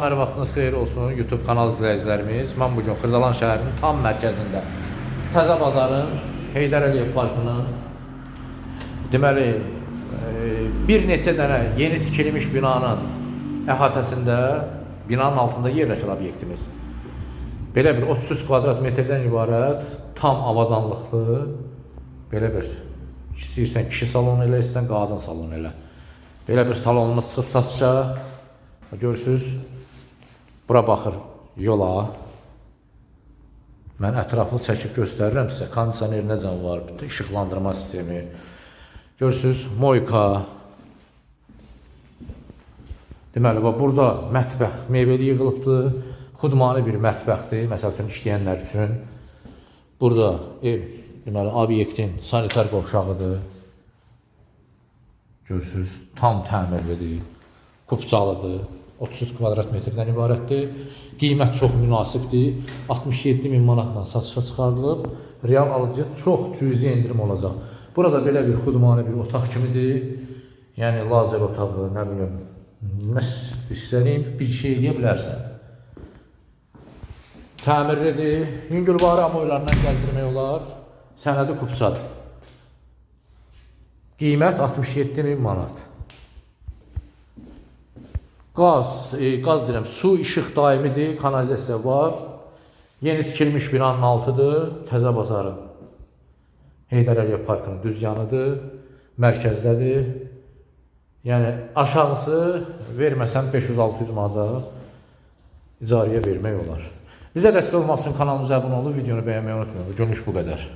Hər vaxtınız xeyir olsun YouTube kanal izləyicilərimiz. Mən bu gün Xırdalan şəhərinin tam mərkəzində Təzə bazarın Heydər Əliyev parkının deməli e, bir neçə dənə yeni tikilmiş binanın əhatəsində binanın altında yerləşir obyektimiz. Belə bir 33 kvadrat metrdən ibarət tam avadanlıqlı belə bir istəyirsən kişi salonu elə, istəyirsən qadın salonu elə. Belə bir salonumuz çıxıb satışa. Görürsüz, bura baxır yola. Mən ətraflı çəkib göstərirəm sizə. Kondisioner necə var, bütün işıqlandırma sistemi. Görürsüz, moyka. Deməli, bax burada mətbəx mebeli yığılıbdır. Xudmani bir mətbəxdir, məsəl üçün işləyənlər üçün. Burada ev, deməli, obyektin sanitar qovşağıdır. Görürsüz, tam təmirlidir, kupçalıdır. 30 kvadrat metrdən ibarətdir. Qiymət çox münasibdir. 67 min manatla satışa çıxarılıb. Real alıcıya çox cüzi endirim olacaq. Burada belə bir xudmani bir otaq kimidir. Yəni lazer otağı, nə bilim, nə istədiyim bir şey edə bilərsən. Təmirlidir. Yüngülvari amoylarından gəldirmək olar. Sənədi kupçadır. Qiymət 67 min manat. Qaz, e, qaz deyirəm, su, işıq daimidir, kanalizasiya var. Yeni tikilmiş binanın altıdır, Təzə bazarın. Heydər Əliyev parkının düz yanıdır, mərkəzdədir. Yəni aşağısı verməsən 500-600 manata icarəyə vermək olar. Bizə dəstək olmaq üçün kanalımıza abunə olub videonu bəyənməyi unutmayın. Görüş bu qədər.